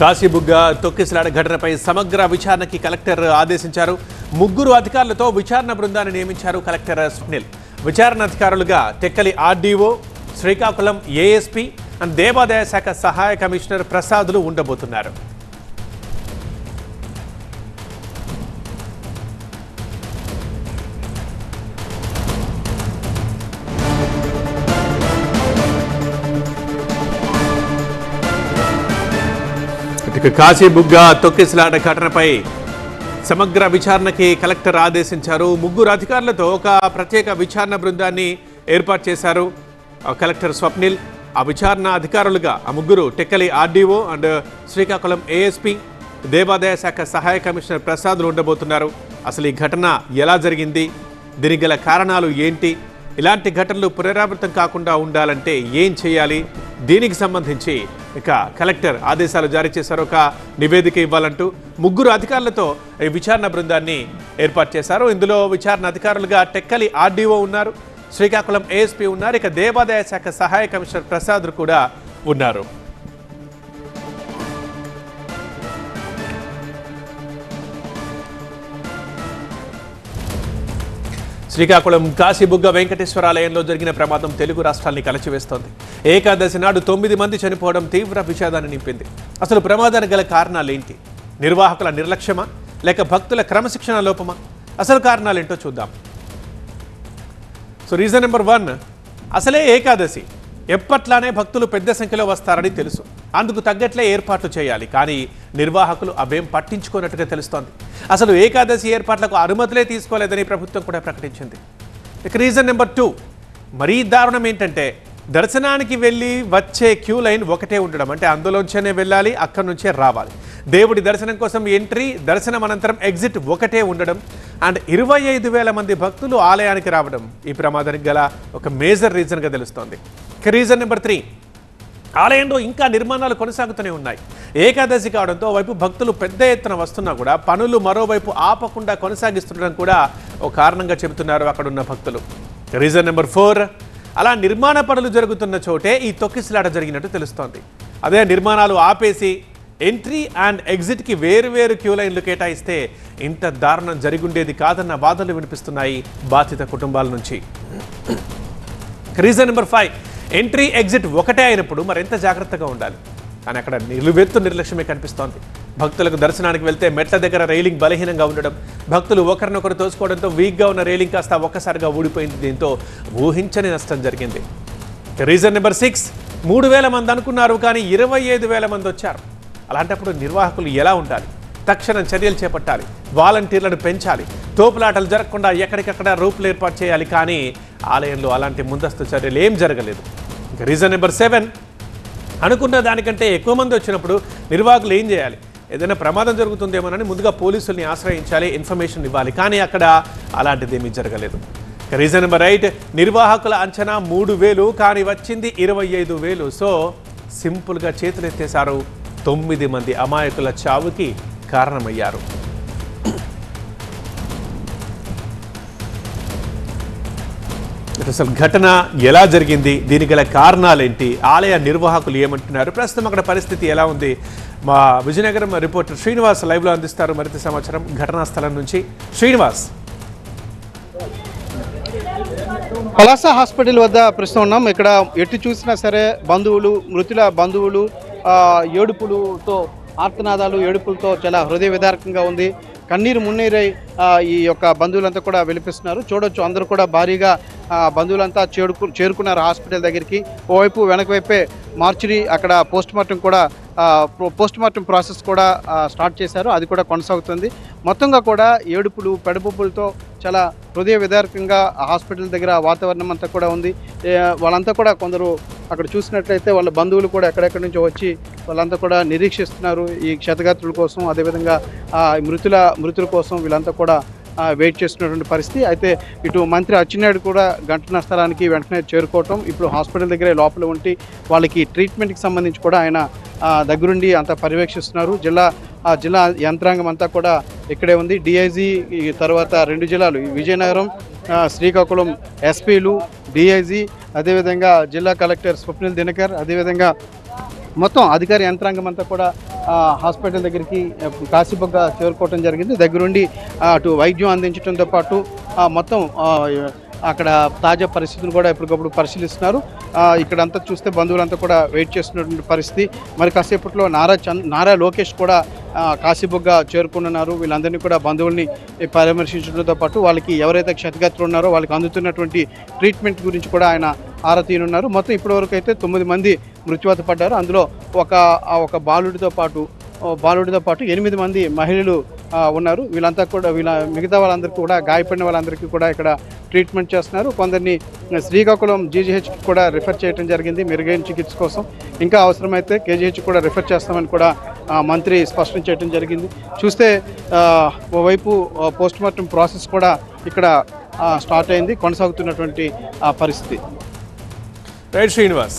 కాశీబుగ్గ తొక్కిసలాడ ఘటనపై సమగ్ర విచారణకి కలెక్టర్ ఆదేశించారు. ముగ్గురు అధికారులతో విచారణ బృందాన్ని నియమించారు కలెక్టర్ స్వప్నిల్ విచారణ అధికారులుగా Tekkali RDO Srikakulam ASP and దేవాదాయ శాఖ సహాయ కమిషనర్ ప్రసాదులు ఉండబోతున్నారు. ఇక కాశీబుగ్గ తొక్కిసలాట ఘటనపై సమగ్ర విచారణకి కలెక్టర్ ఆదేశించారు. ముగ్గురు అధికారులతో ఒక ప్రత్యేక విచారణ బృందాన్ని ఏర్పాటు చేశారు. కలెక్టర్ స్వప్నిల్ ఆ విచారణ అధికారులుగా ఆ ముగ్గురు Tekkali RDO and Srikakulam ASP దేవాదాయ శాఖ సహాయ కమిషనర్ ప్రసాదులు ఉండబోతున్నారు. అసలు ఈ ఘటన ఎలా జరిగింది? దీనికి గల కారణాలు ఏంటి? ఇలాంటి ఘటనలు పునరావృతం కాకుండా ఉండాలంటే ఏం చేయాలి? దీనికి సంబంధించి ఇక కలెక్టర్ ఆదేశాలు జారీ చేశారు. ఒక నివేదిక ఇవ్వాలంటూ ముగ్గురు అధికారులతో ఈ విచారణ బృందాన్ని ఏర్పాటు చేశారు. ఇందులో విచారణ అధికారులుగా టెక్కలి ఆర్డీఓ ఉన్నారు. శ్రీకాకుళం ఏఎస్పీ ఉన్నారు. ఇక దేవాదాయ శాఖ సహాయ కమిషనర్ ప్రసాద్ కూడా ఉన్నారు. శ్రీకాకుళం కాశీబుగ్గ వెంకటేశ్వరాలయంలో జరిగిన ప్రమాదం తెలుగు రాష్ట్రాల్ని కలచివేస్తోంది. ఏకాదశి నాడు తొమ్మిది మంది చనిపోవడం తీవ్ర విషాదాన్ని నింపింది. అసలు ప్రమాదానికి గల కారణాలేంటి నిర్వాహకుల నిర్లక్ష్యమా? లేక భక్తుల క్రమశిక్షణ లోపమా? అసలు కారణాలేంటో చూద్దాం. సో రీజన్ నెంబర్ వన్ అసలే ఏకాదశి. ఎప్పట్లానే భక్తులు పెద్ద సంఖ్యలో వస్తారని తెలుసు. అందుకు తగ్గట్లే ఏర్పాట్లు చేయాలి. కానీ నిర్వాహకులు అవేం పట్టించుకోనట్టుగా తెలుస్తోంది. అసలు ఏకాదశి ఏర్పాట్లకు అనుమతులే తీసుకోలేదని ప్రభుత్వం కూడా ప్రకటించింది. ఇక రీజన్ నెంబర్ టూ మరీ దారుణం ఏంటంటే దర్శనానికి వెళ్ళి వచ్చే క్యూ లైన్ ఒకటే ఉండడం అంటే అందులోంచేనే వెళ్ళాలి అక్కడి నుంచే రావాలి. దేవుడి దర్శనం కోసం ఎంట్రీ దర్శనం అనంతరం ఎగ్జిట్ ఒకటే ఉండడం అండ్ ఇరవై ఐదు వేల మంది భక్తులు ఆలయానికి రావడం ఈ ప్రమాదానికి గల ఒక మేజర్ రీజన్గా తెలుస్తోంది. రీజన్ నెంబర్ త్రీ ఆలయంలో ఇంకా నిర్మాణాలు కొనసాగుతూనే ఉన్నాయి. ఏకాదశి కావడంతో వైపు భక్తులు పెద్ద ఎత్తున వస్తున్నా కూడా పనులు మరోవైపు ఆపకుండా కొనసాగిస్తుండడం కూడా ఒక కారణంగా చెబుతున్నారు అక్కడున్న భక్తులు. రీజన్ నెంబర్ ఫోర్ అలా నిర్మాణ పనులు జరుగుతున్న చోటే ఈ తొక్కిసలాట జరిగినట్టు తెలుస్తోంది. అదే నిర్మాణాలు ఆపేసి ఎంట్రీ అండ్ ఎగ్జిట్కి వేరు వేరు క్యూ లైన్లు కేటాయిస్తే ఇంత దారుణం జరిగుండేది కాదన్న వాదనలు వినిపిస్తున్నాయి బాధిత కుటుంబాల నుంచి. Reason number five entry exit ఒకటే అయినప్పుడు మరింత జాగ్రత్తగా ఉండాలి? కానీ అక్కడ నిలువెత్తు నిర్లక్ష్యమే కనిపిస్తోంది. భక్తులకు దర్శనానికి వెళ్తే మెట్ల దగ్గర రైలింగ్ బలహీనంగా ఉండడం భక్తులు ఒకరినొకరు తోసుకోవడంతో వీక్గా ఉన్న రైలింగ్ కాస్త ఒక్కసారిగా ఊడిపోయింది. దీంతో ఊహించని నష్టం జరిగింది. రీజన్ నెంబర్ సిక్స్ మూడు వేల మంది అనుకున్నారు కానీ ఇరవై ఐదు వేల మంది వచ్చారు. అలాంటప్పుడు నిర్వాహకులు ఎలా ఉండాలి? తక్షణం చర్యలు చేపట్టాలి. వాలంటీర్లను పెంచాలి. తోపులాటలు జరగకుండా ఎక్కడికక్కడ రూపులు ఏర్పాటు చేయాలి కానీ ఆలయంలో అలాంటి ముందస్తు చర్యలు ఏం జరగలేదు. రీజన్ నెంబర్ సెవెన్ అనుకున్న దానికంటే ఎక్కువ మంది వచ్చినప్పుడు నిర్వాహకులు ఏం చేయాలి? ఏదైనా ప్రమాదం జరుగుతుందేమోనని ముందుగా పోలీసుల్ని ఆశ్రయించాలి ఇన్ఫర్మేషన్ ఇవ్వాలి. కానీ అక్కడ అలాంటిది ఏమీ జరగలేదు రీజన్ నెంబర్ ఎయిట్ నిర్వాహకుల అంచనా మూడు వేలు కానీ వచ్చింది ఇరవై ఐదు వేలు. సో సింపుల్గా చేతులెత్తేశారు తొమ్మిది మంది అమాయకుల చావుకి కారణమయ్యారు. అసలు ఘటన ఎలా జరిగింది? దీనికి గల కారణాలేంటి? ఆలయ నిర్వాహకులు ఏమంటున్నారు? ప్రస్తుతం అక్కడ పరిస్థితి ఎలా ఉంది? మా విజయనగరం రిపోర్టర్ శ్రీనివాస్ లైవ్లో అందిస్తారు మరింత సమాచారం ఘటనా స్థలం నుంచి. శ్రీనివాస్. పలాస హాస్పిటల్ వద్ద ప్రస్తుతం ఉన్నాం. ఇక్కడ ఎటు చూసినా సరే బంధువులు మృతుల బంధువులు ఏడుపులతో ఆర్తనాదాలు ఏడుపులతో చాలా హృదయ విదారకంగా ఉంది. కన్నీరు మున్నీరై ఈ యొక్క బంధువులంతా కూడా విలిపిస్తున్నారు. చూడొచ్చు అందరూ కూడా భారీగా బంధువులంతా చేరుకు చేరుకున్నారు హాస్పిటల్ దగ్గరికి. ఓవైపు వెనక వైపే మార్చురీ అక్కడ పోస్ట్ మార్టం కూడా పోస్ట్ మార్టం ప్రాసెస్ కూడా స్టార్ట్ చేశారు. అది కూడా కొనసాగుతుంది. మొత్తంగా కూడా ఏడుపులు పెడబొబ్బులతో చాలా హృదయ విదారకంగా హాస్పిటల్ దగ్గర వాతావరణం అంతా కూడా ఉంది. వాళ్ళంతా కూడా కొందరు అక్కడ చూసినట్లయితే వాళ్ళ బంధువులు కూడా ఎక్కడెక్కడి నుంచో వచ్చి వాళ్ళంతా కూడా నిరీక్షిస్తున్నారు. ఈ క్షతగాత్రుల కోసం అదేవిధంగా మృతుల మృతుల కోసం వీళ్ళంతా కూడా వెయిట్ చేస్తున్నటువంటి పరిస్థితి. అయితే ఇటు మంత్రి అచ్చెన్నాయుడు కూడా ఘటనా స్థలానికి వెంటనే చేరుకోవటం ఇప్పుడు హాస్పిటల్ దగ్గరే లోపల ఉండి వాళ్ళకి ట్రీట్మెంట్కి సంబంధించి కూడా ఆయన దగ్గరుండి అంతా పర్యవేక్షిస్తున్నారు. జిల్లా ఆ జిల్లా యంత్రాంగం అంతా కూడా ఇక్కడే ఉంది. డిఐజీ తర్వాత రెండు జిల్లాలు విజయనగరం శ్రీకాకుళం ఎస్పీలు డిఐజీ అదేవిధంగా జిల్లా కలెక్టర్ స్వప్నిల్ దినకర్ అదేవిధంగా మొత్తం అధికార యంత్రాంగం అంతా కూడా హాస్పిటల్ దగ్గరికి కాసిబొగ్గ చేరుకోవటం జరిగింది. దగ్గరుండి అటు వైద్యం అందించడంతో పాటు మొత్తం అక్కడ తాజా పరిస్థితులు కూడా ఎప్పటికప్పుడు పరిశీలిస్తున్నారు. ఇక్కడంతా చూస్తే బంధువులంతా కూడా వెయిట్ చేస్తున్నటువంటి పరిస్థితి. మరి కాసేపట్లో నారా చంద్ నారా లోకేష్ కూడా కాశీబుగ్గా చేరుకున్నారు వీళ్ళందరినీ కూడా బంధువుల్ని పరామర్శించడంతో పాటు వాళ్ళకి ఎవరైతే క్షతిగతులు ఉన్నారో వాళ్ళకి అందుతున్నటువంటి ట్రీట్మెంట్ గురించి కూడా ఆయన ఆరతీయనున్నారు మొత్తం ఇప్పటివరకు అయితే తొమ్మిది మంది మృత్యువాత పడ్డారు. అందులో ఒక ఒక బాలుడితో పాటు బాలుడితో పాటు ఎనిమిది మంది మహిళలు ఉన్నారు. వీళ్ళంతా కూడా వీళ్ళ మిగతా వాళ్ళందరికీ కూడా గాయపడిన వాళ్ళందరికీ కూడా ఇక్కడ ట్రీట్మెంట్ చేస్తున్నారు. కొందరిని శ్రీకాకుళం జీజీహెచ్కి కూడా రిఫర్ చేయడం జరిగింది మెరుగైన చికిత్స కోసం. ఇంకా అవసరమైతే కేజీహెచ్ కూడా రిఫర్ చేస్తామని కూడా మంత్రి స్పష్టం చేయడం జరిగింది. చూస్తే ఓవైపు పోస్ట్ మార్టం ప్రాసెస్ కూడా ఇక్కడ స్టార్ట్ అయింది కొనసాగుతున్నటువంటి ఆ, పరిస్థితి. రైట్ శ్రీనివాస్